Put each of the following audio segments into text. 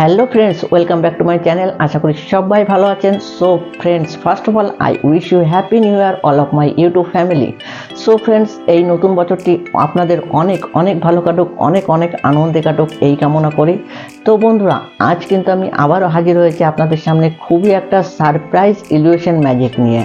Hello friends welcome back to my channel আশা করি সবাই ভালো আছেন। So friends first of all I wish you happy new year all of my YouTube family so friends এই নতুন বছরটি আপনাদের অনেক অনেক ভালো কাটুক, অনেক অনেক আনন্দে কাটুক, এই কামনা করি। তো বন্ধুরা, আজ কিন্তু আমি আবারও হাজির হয়েছি আপনাদের সামনে খুবই একটা সারপ্রাইজ ইলিউশন ম্যাজিক নিয়ে।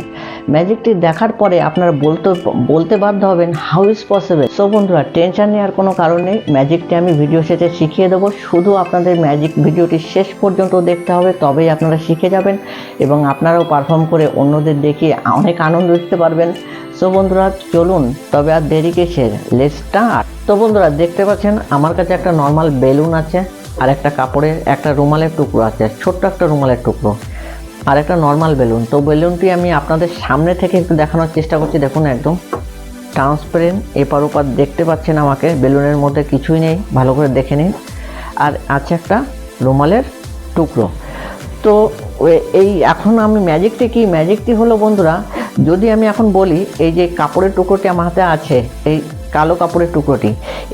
ম্যাজিকটি দেখার পরে আপনারা বলতে বলতে বাধ্য হবেন হাউ ইজ পসিবল। সো বন্ধুরা, টেনশন নেওয়ার কোনো কারণ নেই, ম্যাজিকটি আমি ভিডিও শেষে শিখিয়ে দেবো। শুধু আপনাদের ম্যাজিক ভিডিওটি শেষ পর্যন্ত দেখতে হবে, তবেই আপনারা শিখে যাবেন এবং আপনারাও পারফর্ম করে অন্যদের দেখিয়ে অনেক আনন্দ দিতে পারবেন। সো বন্ধুরা, চলুন, তবে আর দেরি কিসের? লেট স্টার্ট তো বন্ধুরা, দেখতে পাচ্ছেন, আমার কাছে একটা নর্মাল বেলুন আছে। আর একটা কাপড়ের একটা রুমালের টুকরো আছে, ছোট্ট একটা রুমালের টুকরো। আর একটা নর্মাল বেলুন তো বেলুনটি আমি আপনাদের সামনে থেকে একটু দেখানোর চেষ্টা করছি, দেখুন একদম। ট্রান্সপারেন্ট এপার ওপার দেখতে পাচ্ছেন আমাকে বেলুনের মধ্যে কিছুই নেই, ভালো করে দেখে নিন। আর আছে একটা রুমালের টুকরো। তো এই এখন আমি ম্যাজিকটি কি? ম্যাজিকটি হলো বন্ধুরা, যদি আমি এখন বলি, এই যে কাপড়ের টুকরোটি আমার হাতে আছে, এই কালো কাপড়ের টুকরোটি।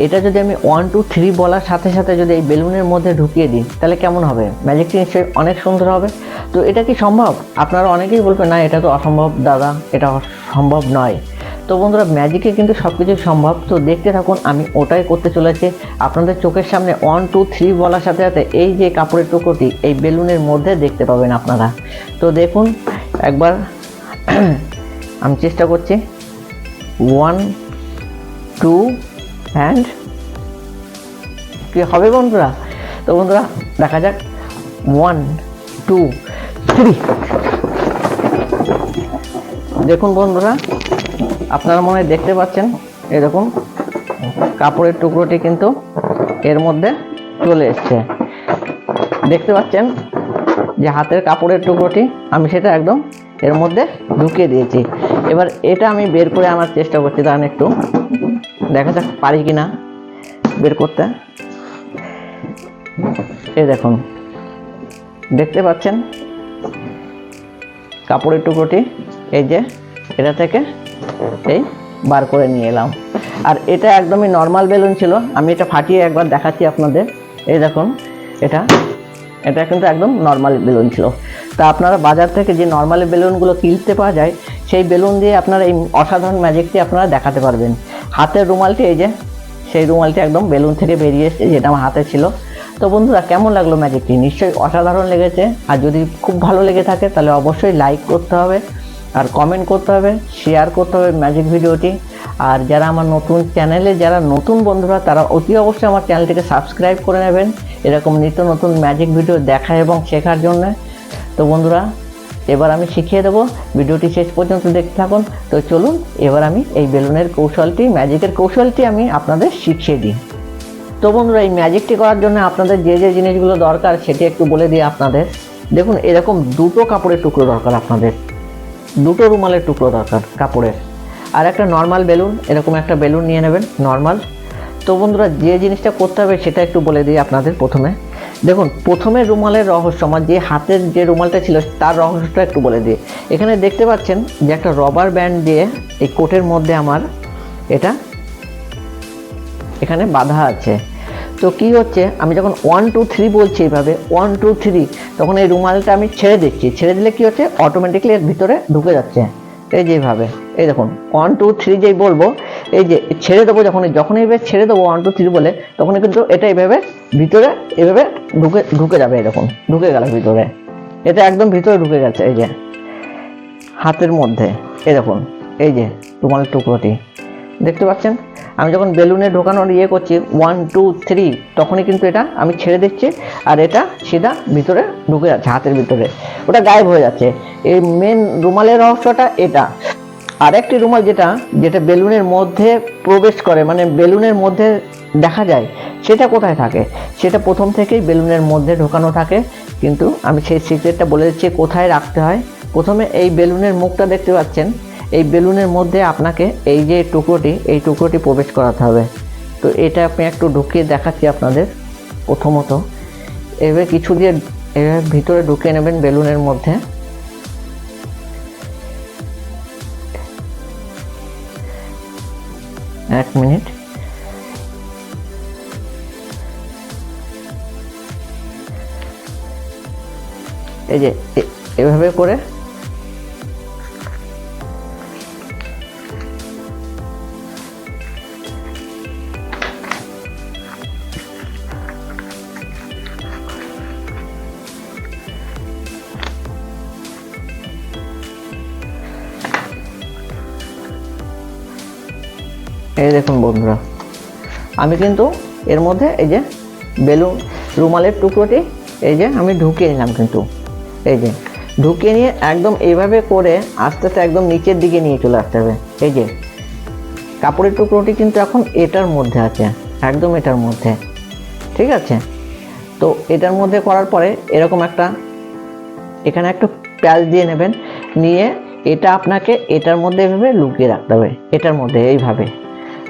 এটা যদি আমি ওয়ান টু থ্রি বলার সাথে সাথে যদি এই বেলুনের মধ্যে ঢুকিয়ে দিই, তাহলে কেমন হবে? ম্যাজিকটি নিশ্চয়ই অনেক সুন্দর হবে। তো এটা কি সম্ভব? আপনারা অনেকেই বলবেন না, এটা তো অসম্ভব, দাদা, এটা সম্ভব নয়। তো বন্ধুরা ম্যাজিকে কিন্তু সব কিছু সম্ভব। তো দেখতে থাকুন, আমি ওটাই করতে চলেছি। আপনাদের চোখের সামনে ওয়ান টু থ্রি বলার সাথে সাথে এই যে কাপড়ের টুকরোটি, এই বেলুনের মধ্যে দেখতে পাবেন আপনারা। তো দেখুন, একবার আমি চেষ্টা করছি। ওয়ান টু অ্যান্ড কি হবে বন্ধুরা? তো বন্ধুরা, দেখা যাক। One, two, three. দেখুন বন্ধুরা, আপনারা মনে দেখতে পাচ্ছেন এরকম কাপড়ের টুকরোটি কিন্তু এর মধ্যে চলে এসছে। দেখতে পাচ্ছেন যে হাতের কাপড়ের টুকরোটি, আমি সেটা একদম এর মধ্যে ঢুকিয়ে দিয়েছি। এবার এটা আমি বের করে আনার চেষ্টা করছি তাহলে একটু। দেখা যাক পারি কি না বের করতে। এই দেখুন, দেখতে পাচ্ছেন? কাপড়ের টুকরোটি, এই যে, এটা থেকে এই বার করে নিয়ে এলাম। আর এটা একদমই নর্মাল বেলুন ছিল, আমি এটা ফাটিয়ে একবার দেখাচ্ছি আপনাদের। এই দেখুন, এটা এটা কিন্তু একদম নর্মাল বেলুন ছিল। তা আপনারা বাজার থেকে যে নর্মাল বেলুনগুলো কিনতে পাওয়া যায়, সেই বেলুন দিয়ে আপনারা এই অসাধারণ ম্যাজিকটি আপনারা দেখাতে পারবেন। হাতের রুমালটি, এই যে, সেই রুমালটি একদম বেলুন থেকে বেরিয়ে এসেছে, যেটা আমার হাতে ছিল। তো বন্ধুরা, কেমন লাগল ম্যাজিকটি নিশ্চয়ই অসাধারণ লেগেছে। আর যদি খুব ভালো লেগে থাকে, তাহলে অবশ্যই লাইক করতে হবে, আর কমেন্ট করতে হবে শেয়ার করতে হবে ম্যাজিক ভিডিওটি আর যারা আমার নতুন চ্যানেলে যারা নতুন বন্ধুরা, তারা অতি অবশ্যই আমার চ্যানেলটিকে সাবস্ক্রাইব করে নেবেন। এরকম নিত্য নতুন ম্যাজিক ভিডিও দেখা এবং শেখার জন্য। তো বন্ধুরা এবার আমি শিখিয়ে দেবো। ভিডিওটি শেষ পর্যন্ত দেখতে থাকুন। তো চলুন, এবার আমি এই বেলুনের কৌশলটি, ম্যাজিকের কৌশলটি আমি আপনাদের শিখিয়ে দিই। তো বন্ধুরা, এই ম্যাজিকটি করার জন্য আপনাদের যে যে জিনিসগুলো দরকার সেটি একটু বলে দিই আপনাদের। দেখুন, এরকম দুটো কাপড়ের টুকরো দরকার আপনাদের। দুটো রুমালের টুকরো দরকার কাপড়ের। আর একটা নর্মাল বেলুন, এরকম একটা বেলুন নিয়ে নেবেন, নর্মাল। তো বন্ধুরা, যে জিনিসটা করতে হবে সেটা একটু বলে দিই আপনাদের প্রথমে। দেখুন, প্রথমে রুমালের রহস্য, আমার যে হাতের যে রুমালটা ছিল, তার রহস্যটা একটু বলে দিই। এখানে দেখতে পাচ্ছেন যে একটা রবার ব্যান্ড দিয়ে এই কোটের মধ্যে আমার এটা এখানে বাধা আছে। তো কি হচ্ছে, আমি যখন ওয়ান টু থ্রি বলছি এইভাবে ওয়ান টু থ্রি তখন এই রুমালটা আমি ছেড়ে দিচ্ছি। ছেড়ে দিলে কি হচ্ছে অটোমেটিকলি এর ভিতরে ঢুকে যাচ্ছে। এই যেভাবে এই দেখুন ওয়ান টু থ্রি যেই বলব, এই যে ছেড়ে দেবো যখন যখন এইভাবে ছেড়ে দেবো ওয়ান টু থ্রি বলে তখন কিন্তু এটা এইভাবে ভিতরে এভাবে ঢুকে ঢুকে যাবে এরকম। ঢুকে গেল ভিতরে। এটা একদম ভিতরে ঢুকে গেছে, এই যে। হাতের মধ্যে দেখুন এই যে রুমালের টুকরোটি। দেখতে পাচ্ছেন? আমি যখন বেলুনে ঢোকানোর ইয়ে করছি ওয়ান টু থ্রি তখনই কিন্তু এটা আমি ছেড়ে দিচ্ছি, আর এটা সিধা ভিতরে ঢুকে যাচ্ছে, হাতের ভিতরে। ওটা গায়েব হয়ে যাচ্ছে। এই মেন রুমালের রহস্যটা এটা। আরেকটি রুমাল যেটা যেটা বেলুনের মধ্যে প্রবেশ করে মানে বেলুনের মধ্যে দেখা যায় সেটা কোথায় থাকে? সেটা প্রথম থেকেই বেলুনের মধ্যে ঢোকানো থাকে। কিন্তু আমি সেই সিক্রেটটা বলে দিচ্ছি, কোথায় রাখতে হয়? প্রথমে এই বেলুনের মুখটা দেখতে পাচ্ছেন। এই বেলুনের মধ্যে আপনাকে এই যে টুকরোটি, এই টুকরোটি প্রবেশ করাতে হবে। তো এটা আপনি একটু ঢুকিয়ে দেখাচ্ছি আপনাদের প্রথমত। এভাবে কিছু দিয়ে এভাবে ভিতরে ঢুকিয়ে নেবেন বেলুনের মধ্যে। এক মিনিট। এই যে এভাবে করে। এই দেখুন বন্ধুরা, আমি কিন্তু এর মধ্যে এই যে বেলুন, রুমালের টুকরোটি এই যে আমি ঢুকিয়ে নিলাম কিন্তু। এই যে, ঢুকিয়ে নিয়ে একদম এইভাবে করে আস্তে আস্তে একদম নিচের দিকে নিয়ে চলে আসতে হবে। এই যে, কাপড়ের টুকরোটি কিন্তু এখন এটার মধ্যে আছে, একদম এটার মধ্যে। ঠিক আছে? তো এটার মধ্যে করার পরে এরকম একটা, এখানে একটা প্যাচ দিয়ে নেবেন, নিয়ে এটা আপনাকে এটার মধ্যে এভাবে লুকিয়ে রাখতে হবে, এটার মধ্যে এইভাবে।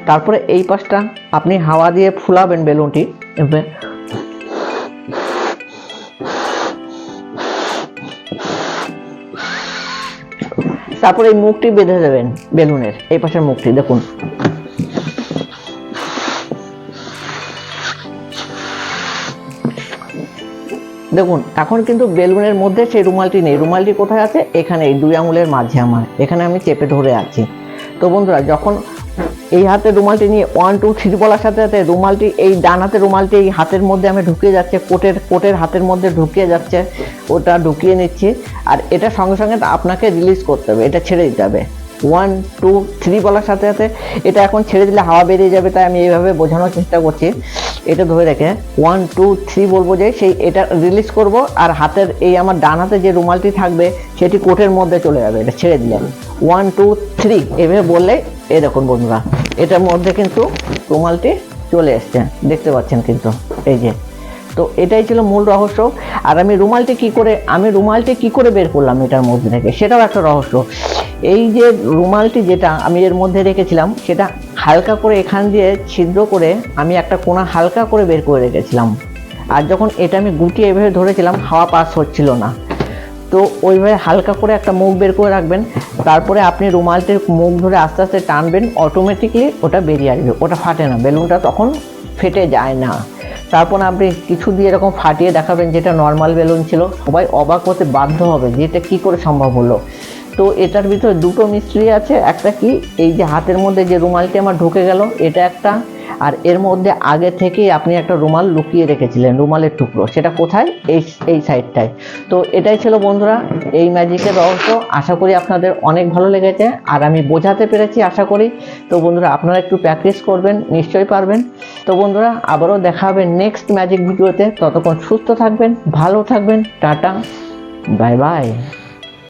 তারপরে এই পাশটা আপনি হাওয়া দিয়ে ফুলাবেন বেলুনটি তারপরে এই মুখটি বেঁধে দেবেন, বেলুনের, এই পাশের মুখটি, দেখুন। দেখুন, এখন কিন্তু বেলুনের মধ্যে সেই রুমালটি নেই। রুমালটি কোথায় আছে? এখানে, এই দুই আঙুলের মাঝে আমার। এখানে আমি চেপে ধরে আছি। তো বন্ধুরা, যখন এই হাতে রুমালটি নিয়ে ওয়ান টু থ্রি বলার সাথে সাথে রুমালটি, এই ডান হাতে রুমালটি এই হাতের মধ্যে আমি ঢুকিয়ে যাচ্ছে, কোটের কোটের হাতের মধ্যে ঢুকিয়ে যাচ্ছে, ওটা ঢুকিয়ে নিচ্ছি, আর এটা সঙ্গে সঙ্গে আপনাকে রিলিজ করতে হবে, এটা ছেড়ে দিতে হবে। ওয়ান টু থ্রি বলার সাথে সাথে এটা এখন ছেড়ে দিলে হাওয়া বেরিয়ে যাবে, তাই আমি এইভাবে বোঝানোর চেষ্টা করছি। এটা ধরে রেখে ওয়ান টু থ্রি বলব যে সেই এটা রিলিজ করব আর হাতের এই আমার ডান হাতে যে রুমালটি থাকবে সেটি কোটের মধ্যে চলে যাবে, এটা ছেড়ে দিলাম। ওয়ান টু থ্রি এভাবে বললে, এই দেখুন বন্ধুরা, এটার মধ্যে কিন্তু রুমালটি চলে এসছে, দেখতে পাচ্ছেন কিন্তু, এই যে। তো এটাই ছিল মূল রহস্য, আর আমি রুমালটি কি করে, আমি রুমালটি কি করে বের করলাম এটার মধ্যে থেকে? সেটাও একটা রহস্য। এই যে রুমালটি যেটা আমি এর মধ্যে রেখেছিলাম, সেটা হালকা করে এখান দিয়ে ছিদ্র করে আমি একটা কোনা হালকা করে বের করে রেখেছিলাম। আর যখন এটা আমি গুটিয়ে এভাবে ধরেছিলাম, হাওয়া পাস হচ্ছিল না। তো ওইভাবে হালকা করে একটা মুখ বের করে রাখবেন। তারপরে আপনি রুমালটির মুখ ধরে আস্তে আস্তে টানবেন অটোমেটিকলি ওটা বেরিয়ে আসবে। ওটা ফাটে না, বেলুনটা তখন ফেটে যায় না। তারপর আপনি কিছু দিয়ে এরকম ফাটিয়ে দেখাবেন যেটা নর্মাল বেলুন ছিল। সবাই অবাক হতে বাধ্য হবে যে এটা কী করে সম্ভব হলো। তো এটার ভিতরে দুটো মিস্ত্রি আছে, একটা কি এই যে হাতের মধ্যে যে রুমালটি আমার ঢুকে গেল, এটা একটা। আর এর মধ্যে আগে থেকেই আপনি একটা রুমাল লুকিয়ে রেখেছিলেন, রুমালের টুকরো। সেটা কোথায়? এই এই সাইডটায়। তো এটাই ছিল বন্ধুরা, এই ম্যাজিকের রহস্য। আশা করি আপনাদের অনেক ভালো লেগেছে, আর আমি বোঝাতে পেরেছি, আশা করি। তো বন্ধুরা, আপনারা একটু প্র্যাকটিস করবেন, নিশ্চয়ই পারবেন। তো বন্ধুরা, আবারও দেখা হবে নেক্সট ম্যাজিক ভিডিওতে। ততক্ষণ সুস্থ থাকবেন, ভালো থাকবেন, টাটা, বাই বাই।